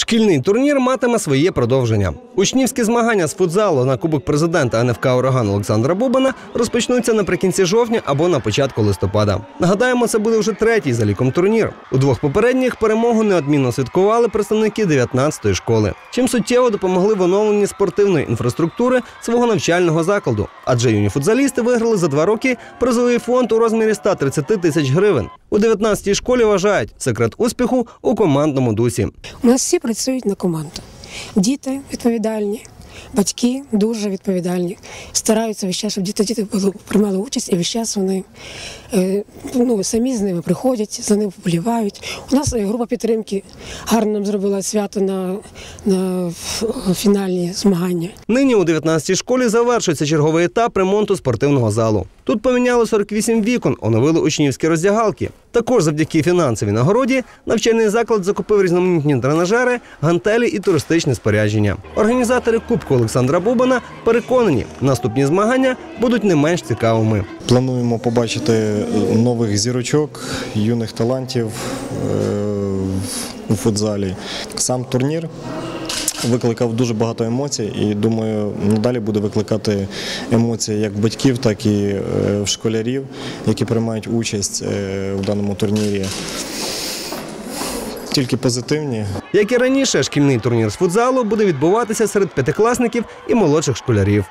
Шкільний турнір матиме своє продовження. Учнівські змагання з футзалу на Кубок президента НФК Ураган Олександра Бубана розпочнуться наприкінці жовтня або на початку листопада. Нагадаємо, це буде вже третій за ліком турнір. У двох попередніх перемогу неодмінно святкували представники 19-ї школи. Чим суттєво допомогли в оновленні спортивної інфраструктури свого навчального закладу. Адже юні футзалісти виграли за два роки призовий фонд у розмірі 130 тисяч гривень. У 19-й школі вважають секрет успіху у командному дусі. У нас всі працюють на команду. Діти відповідальні, батьки дуже відповідальні. Стараються весь час, щоб діти, діти були, приймали участь, і весь час вони ну, самі з ними приходять, за ними вболівають. У нас е, група підтримки гарно нам зробила свято на, на фінальні змагання. Нині у 19-й школі завершується черговий етап ремонту спортивного залу. Тут поміняли 48 вікон, оновили учнівські роздягалки. Також завдяки фінансовій нагороді навчальний заклад закупив різноманітні тренажери, гантелі і туристичне спорядження. Організатори Кубку Олександра Бубана переконані, наступні змагання будуть не менш цікавими. Плануємо побачити нових зірочок, юних талантів е, у футзалі. Сам турнір викликав дуже багато емоцій і думаю, надалі буде викликати емоції як батьків, так і е, школярів, які приймають участь е, в даному турнірі. Тільки позитивні. Як і раніше, шкільний турнір з футзалу буде відбуватися серед п'ятикласників і молодших школярів.